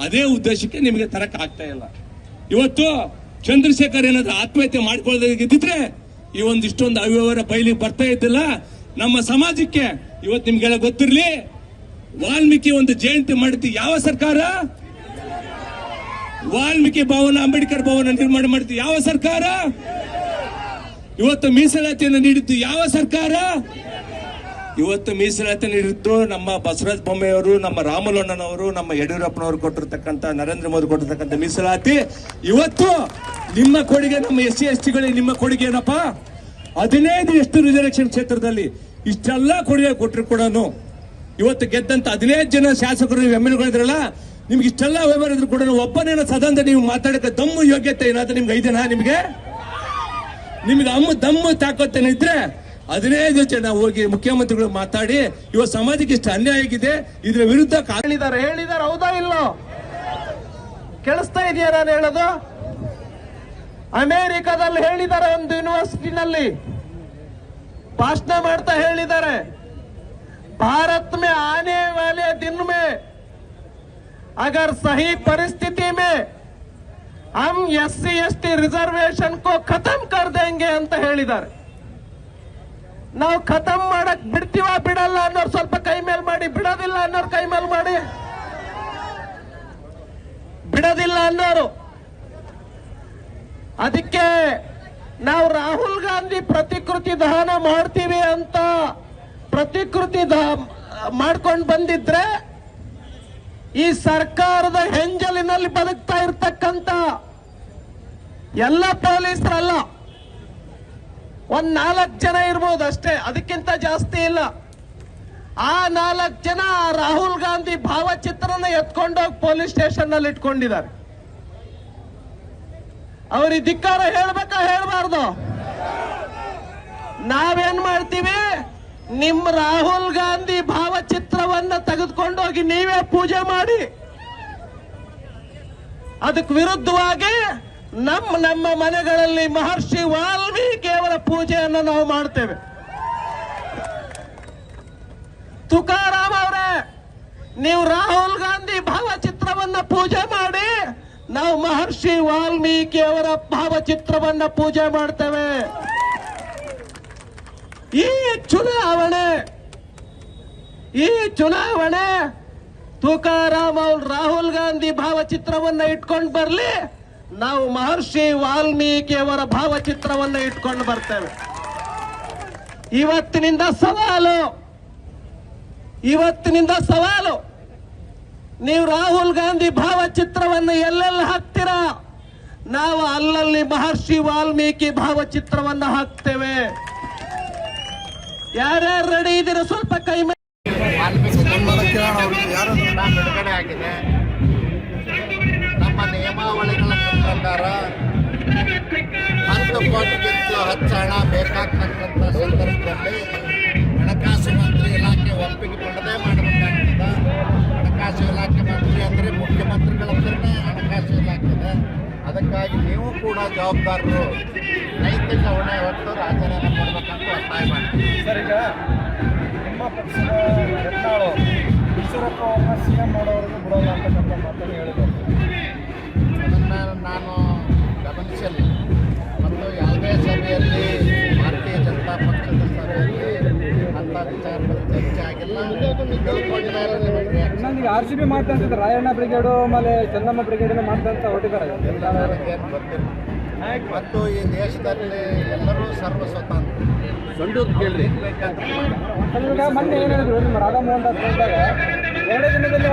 ಅದೇ ಉದ್ದೇಶಕ್ಕೆ ನಿಮಗೆ ತರಕ್ ಆಗ್ತಾ ಇಲ್ಲ. ಇವತ್ತು ಚಂದ್ರಶೇಖರ್ ಏನಾದ್ರು ಆತ್ಮಹತ್ಯೆ ಮಾಡ್ಕೊಳ್ಳೋದಿದ್ರೆ ಈ ಒಂದು ಇಷ್ಟೊಂದು ಅವ್ಯವಹಾರ ಬಯಲಿಗೆ ಬರ್ತಾ ಇದ್ದಿಲ್ಲ. ನಮ್ಮ ಸಮಾಜಕ್ಕೆ ಇವತ್ತು ನಿಮ್ಗೆಲ್ಲ ಗೊತ್ತಿರಲಿ, ವಾಲ್ಮೀಕಿ ಒಂದು ಜಯಂತಿ ಮಾಡುತ್ತೆ ಯಾವ ಸರ್ಕಾರ? ವಾಲ್ಮೀಕಿ ಭವನ, ಅಂಬೇಡ್ಕರ್ ಭವನ ನಿರ್ಮಾಣ ಮಾಡುತ್ತೆ ಯಾವ ಸರ್ಕಾರ? ಇವತ್ತು ಮೀಸಲಾತಿಯನ್ನು ನೀಡಿದ್ದು ಯಾವ ಸರ್ಕಾರ? ಇವತ್ತು ಮೀಸಲಾತಿ ನೀಡಿದ್ದು ನಮ್ಮ ಬಸವರಾಜ ಬೊಮ್ಮೆಯವರು, ನಮ್ಮ ರಾಮಲೋಣ್ಣನವರು ನಮ್ಮ ಯಡಿಯೂರಪ್ಪನವರು ಕೊಟ್ಟಿರ್ತಕ್ಕಂಥ, ನರೇಂದ್ರ ಮೋದಿ ಕೊಟ್ಟಿರ್ತಕ್ಕಂಥ ಮೀಸಲಾತಿ. ಇವತ್ತು ನಿಮ್ಮ ಕೊಡುಗೆ, ನಮ್ಮ ಎಸ್ ಸಿ ಎಸ್ ಟಿಗಳಿಗೆ ನಿಮ್ಮ ಕೊಡುಗೆ ಏನಪ್ಪ? ಹದಿನೈದು ಎಷ್ಟು ರಿಸರ್ವೇಷನ್ ಕ್ಷೇತ್ರದಲ್ಲಿ ಇಷ್ಟೆಲ್ಲ ಕೊಡುಗೆ ಕೊಟ್ಟರು ಕೂಡ ಇವತ್ತು ಗೆದ್ದಂತ ಹದಿನೈದು ಜನ ಶಾಸಕರು, ನೀವು ಎಂ ಎಲ್ ಗಳಿದ್ರಲ್ಲ ನಿಮ್ಗೆ ಇಷ್ಟೆಲ್ಲ ವ್ಯವಹಾರ ಇದ್ರು ಕೂಡ ಒಬ್ಬನೇನ ಸದನದ ನೀವು ಮಾತಾಡಕ್ಕೆ ದಮ್ಮು ಯೋಗ್ಯತೆ ಏನಾದ್ರೆ ನಿಮ್ಗೆ ಐದೇನಾ ನಿಮ್ಗೆ? ನಿಮ್ಗೆ ಅಮ್ಮ ದಮ್ಮು ಇದ್ರೆ ಹದಿನೈದು ಜನ ಹೋಗಿ ಮುಖ್ಯಮಂತ್ರಿಗಳು ಮಾತಾಡಿ ಇವತ್ತು ಸಮಾಜಕ್ಕೆ ಇಷ್ಟು ಅನ್ಯಾಯ ಆಗಿದೆ ಇದ್ರ ವಿರುದ್ಧ ಕಾ- ಹೇಳಿದ್ದಾರೆ ಹೇಳಿದ್ದಾರೆ ಹೌದಾ ಇಲ್ಲೋ ಕೇಳಿಸ್ತಾ ಇದೆಯಾ ನಾನು ಹೇಳೋದು ಅಮೆರಿಕದಲ್ಲಿ ಹೇಳಿದ್ದಾರೆ ಒಂದು ಯೂನಿವರ್ಸಿಟಿನಲ್ಲಿ ಭಾಷಣ ಮಾಡ್ತಾ ಹೇಳಿದ್ದಾರೆ ಭಾರತ್ में आने वाले दिन में अगर सही परिस्थिति में हम S C S T reservation ಕೋ ಖತಮ್ ಕರ್ ದೇಂಗೆ ಅಂತ ಹೇಳಿದ್ದಾರೆ ನಾವು ಖತಮ್ ಮಾಡಕ್ ಬಿಡ್ತೀವ ಬಿಡಲ್ಲ ಅನ್ನೋರು ಸ್ವಲ್ಪ ಕೈ ಮೇಲ್ ಮಾಡಿ, ಬಿಡೋದಿಲ್ಲ ಅನ್ನೋರು ಕೈ ಮೇಲ್ ಮಾಡಿ. ಬಿಡೋದಿಲ್ಲ ಅನ್ನೋರು. ಅದಕ್ಕೆ ನಾವು ರಾಹುಲ್ ಗಾಂಧಿ ಪ್ರತಿಕೃತಿ ದಹನ ಮಾಡ್ತೀವಿ ಅಂತ ಪ್ರತಿಕೃತಿ ಮಾಡ್ಕೊಂಡು ಬಂದಿದ್ರೆ ಈ ಸರ್ಕಾರದ ಹೆಂಜಲಿನಲ್ಲಿ ಬದುಕ್ತಾ ಇರ್ತಕ್ಕಂತ ಎಲ್ಲ ಪೊಲೀಸರಲ್ಲ. ಒಂದ್ ನಾಲ್ಕು ಜನ ಇರ್ಬೋದು ಅಷ್ಟೇ, ಅದಕ್ಕಿಂತ ಜಾಸ್ತಿ ಇಲ್ಲ. ಆ ನಾಲ್ಕು ಜನ ರಾಹುಲ್ ಗಾಂಧಿ ಭಾವಚಿತ್ರನ ಎತ್ಕೊಂಡೋಗಿ ಪೊಲೀಸ್ ಸ್ಟೇಷನ್ನಲ್ಲಿ ಇಟ್ಕೊಂಡಿದ್ದಾರೆ ಅವ್ರಿಗೆ ಧಿಕ್ಕಾರ ಹೇಳ್ಬೇಕಾ ಹೇಳ್ಬಾರ್ದು? ನಾವೇನ್ ಮಾಡ್ತೀವಿ? ನಿಮ್ ರಾಹುಲ್ ಗಾಂಧಿ ಭಾವಚಿತ್ರವನ್ನ ತೆಗೆದುಕೊಂಡೋಗಿ ನೀವೇ ಪೂಜೆ ಮಾಡಿ. ಅದಕ್ಕೆ ವಿರುದ್ಧವಾಗಿ ನಮ್ಮ ನಮ್ಮ ಮನೆಗಳಲ್ಲಿ ಮಹರ್ಷಿ ವಾಲ್ಮೀಕಿಯವರ ಪೂಜೆಯನ್ನು ನಾವು ಮಾಡ್ತೇವೆ. ತುಕಾರಾಮ್ ಅವರೇ, ನೀವು ರಾಹುಲ್ ಗಾಂಧಿ ಭಾವಚಿತ್ರವನ್ನ ಪೂಜೆ ಮಾಡಿ, ನಾವು ಮಹರ್ಷಿ ವಾಲ್ಮೀಕಿಯವರ ಭಾವಚಿತ್ರವನ್ನ ಪೂಜೆ ಮಾಡ್ತೇವೆ. ಈ ಚುನಾವಣೆ ಈ ಚುನಾವಣೆ ತುಕಾರಾಮ್ ಅವ್ರು ರಾಹುಲ್ ಗಾಂಧಿ ಭಾವಚಿತ್ರವನ್ನ ಇಟ್ಕೊಂಡು ಬರ್ಲಿ. ನಾವು ಮಹರ್ಷಿ ವಾಲ್ಮೀಕಿಯವರ ಭಾವಚಿತ್ರವನ್ನು ಇಟ್ಕೊಂಡು ಬರ್ತೇವೆ. ಇವತ್ತಿನಿಂದ ಸವಾಲು. ಇವತ್ತಿನಿಂದ ಸವಾಲು. ನೀವು ರಾಹುಲ್ ಗಾಂಧಿ ಭಾವಚಿತ್ರವನ್ನು ಎಲ್ಲೆಲ್ಲಿ ಹಾಕ್ತೀರಾ? ನಾವು ಅಲ್ಲಲ್ಲಿ ಮಹರ್ಷಿ ವಾಲ್ಮೀಕಿ ಭಾವಚಿತ್ರವನ್ನು ಹಾಕ್ತೇವೆ. ಯಾರ್ಯಾರು ರೆಡಿ ಇದ್ದೀರಾ? ಸ್ವಲ್ಪ ಕೈ ಮೇಲೆ ಪ್ರಕಾರ ಹತ್ತು ಕೋಟಿಗಿಂತಲೂ ಹೆಚ್ಚು ಹಣ ಬೇಕಾಗ್ತಕ್ಕಂಥ ಸಂದರ್ಭದಲ್ಲಿ ಹಣಕಾಸು ಮಂತ್ರಿ ಇಲಾಖೆ ಒಪ್ಪಿಗೆ ಕೊಡದೇ ಮಾಡಬೇಕಾಗ್ತದೆ. ಹಣಕಾಸು ಇಲಾಖೆ ಮಂತ್ರಿ ಅಂದರೆ ಮುಖ್ಯಮಂತ್ರಿಗಳ ಹತ್ರನೇ ಹಣಕಾಸು ಇಲಾಖೆ ಅದಕ್ಕಾಗಿ ನೀವು ಕೂಡ ಜವಾಬ್ದಾರರು. ನೈತಿಕ ಹೊಣೆ ಹೊತ್ತು ರಾಜೀನಾಮೆ ಕೊಡಬೇಕಂತ ಒತ್ತಾಯ ಮಾಡ್ತೀವಿ. ಸರ್, ಈಗ ನಿಮ್ಮ ಪಕ್ಷದ ಯತ್ನಾಳು, ಈಶ್ವರಪ್ಪ ಅವ್ರನ್ನ ಸಿ ಎಂ ಮಾಡೋವರೆಗೂ ಬಿಡೋಲ್ಲ ಅಂತಕ್ಕಂಥ ಮಾತನ್ನು ಹೇಳಿದ್ದಾರೆ ನಾನು ಗಮನಿಸಲಿ. ಮತ್ತು ಯಾವುದೇ ಸಭೆಯಲ್ಲಿ ಭಾರತೀಯ ಜನತಾ ಪಕ್ಷದ ಸಭೆಯಲ್ಲಿ ಅಂತ ವಿಚಾರ ಚರ್ಚೆ ಆಗಿಲ್ಲ. ನನಗೆ ಆರ್ ಸಿ ಬಿ ಮಾಡ್ತಾ ಅಂತಿದ್ದಾರೆ ರಾಯಣ್ಣ ಬ್ರಿಗೇಡು ಆಮೇಲೆ ಚೆನ್ನಮ್ಮ ಬ್ರಿಗೇಡ್ ಮಾಡ್ತಾ ಅಂತ ಹೊರಟಿದ್ದಾರೆ ನನಗೇನು ಗೊತ್ತಿಲ್ಲ. ಮತ್ತು ಈ ದೇಶದಲ್ಲಿ ಎಲ್ಲರೂ ಸರ್ವ ಸ್ವತಂತ್ರ ಕೇಳಿ ಮೊನ್ನೆ ಏನು ಹೇಳಿದ್ರು ನಿಮ್ಮ ರಾಧಾ ಮೋಹನ್ ದಾಸ್ ಹೇಳಿದಾಗ ಎರಡೇ ದಿನದಲ್ಲಿ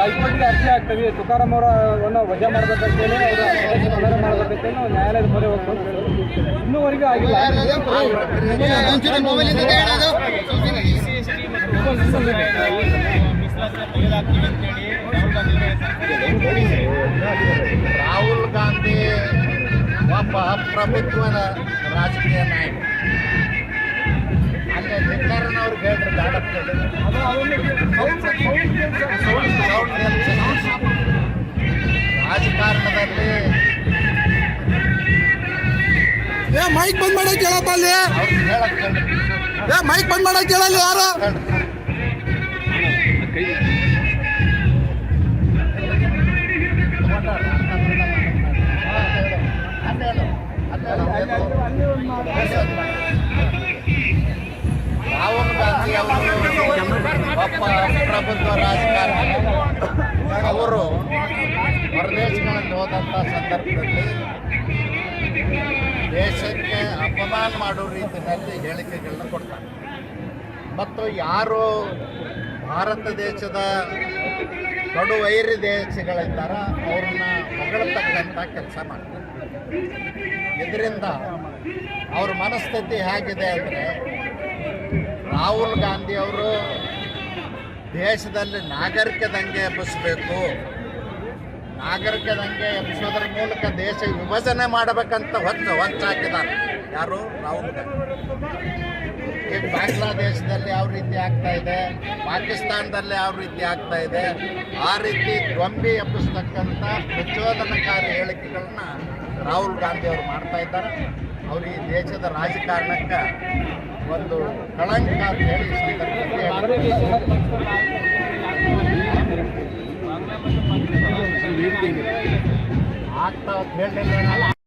ಹೈಕೋರ್ಟ್ಗೆ ಅರ್ಜಿ ಆಗ್ತೀವಿ ತುಕಾರಾಮ್ ಅವರನ್ನು ವಜಾ ಮಾಡಬೇಕಂತೇಳಿ ಅವರು ಮಾಡಬೇಕಂತೇಳಿ ನಾವು ನ್ಯಾಯಾಲಯದ ಮೊರೆ ಹೇಳಿದ್ರು ಇನ್ನೂವರೆಗೂ ಆಗಿಲ್ಲ. ರಾಹುಲ್ ಗಾಂಧಿ ಒಬ್ಬ ಅಪ್ರಭುತ್ವದ ರಾಜಕೀಯ ನಾಯಕ. ರಾಜಕಾರಣದಲ್ಲಿ ಏ ಮೈಕ್ ಬಂದ್ ಮಾಡಕ್ ಹೇಳಪ್ಪ ಅಲ್ಲಿ ಅವ್ರು ಹೇಳಕ್ ಹೇಳ್ರಿ ಏ ಮೈಕ್ ಬಂದ್ ಮಾಡಕ್ ಹೇಳಲ್ಲ ಯಾರು ಹೇಳ್ರಿ. ರಾಹುಲ್ ಗಾಂಧಿ ಅವರು ಒಬ್ಬ ಪ್ರಭುತ್ವ ರಾಜಕಾರಣಿ ಅವರು ಹೊರದೇಶಗಳಲ್ಲಿ ಹೋದಂಥ ಸಂದರ್ಭದಲ್ಲಿ ದೇಶಕ್ಕೆ ಅಪಮಾನ ಮಾಡೋ ರೀತಿಯಲ್ಲಿ ಹೇಳಿಕೆಗಳನ್ನ ಕೊಡ್ತಾರೆ. ಮತ್ತು ಯಾರು ಭಾರತ ದೇಶದ ಕಡು ವೈರಿ ದೇಶಗಳಿದ್ದಾರ, ಅವ್ರನ್ನ ಹೊಗಳತಕ್ಕಂಥ ಕೆಲಸ ಮಾಡ್ತಾರೆ. ಇದರಿಂದ ಅವ್ರ ಮನಸ್ಥಿತಿ ಹೇಗಿದೆ ಅಂದರೆ ರಾಹುಲ್ ಗಾಂಧಿ ಅವರು ದೇಶದಲ್ಲಿ ನಾಗರಿಕ ದಂಗೆ ಎಬ್ಬಿಸಬೇಕು. ನಾಗರಿಕ ದಂಗೆ ಎಬ್ಬಿಸೋದ್ರ ಮೂಲಕ ದೇಶ ವಿಭಜನೆ ಮಾಡಬೇಕಂತ ಹೊತ್ತು ಹೊಚ್ಚಾಕಿದ್ದಾರೆ ಯಾರು? ರಾಹುಲ್ ಗಾಂಧಿ. ಈಗ ಬಾಂಗ್ಲಾದೇಶದಲ್ಲಿ ಯಾವ ರೀತಿ ಆಗ್ತಾ ಇದೆ? ಪಾಕಿಸ್ತಾನದಲ್ಲಿ ಯಾವ ರೀತಿ ಆಗ್ತಾ ಇದೆ? ಆ ರೀತಿ ಗೊಂಬೆ ಎಬ್ಬಿಸ್ತಕ್ಕಂಥ ಪ್ರಚೋದನಕಾರಿ ಹೇಳಿಕೆಗಳನ್ನ ರಾಹುಲ್ ಗಾಂಧಿ ಅವರು ಮಾಡ್ತಾ ಇದ್ದಾರೆ. ಅವರು ಈ ದೇಶದ ರಾಜಕಾರಣಕ್ಕೆ ಒಂದು ಕಳಂಕ ಅಂತ ಹೇಳಿ ಸಂದರ್ಭದಲ್ಲಿ. ಆಗ್ತಾ ಅಂತ ಹೇಳಲಿಲ್ಲ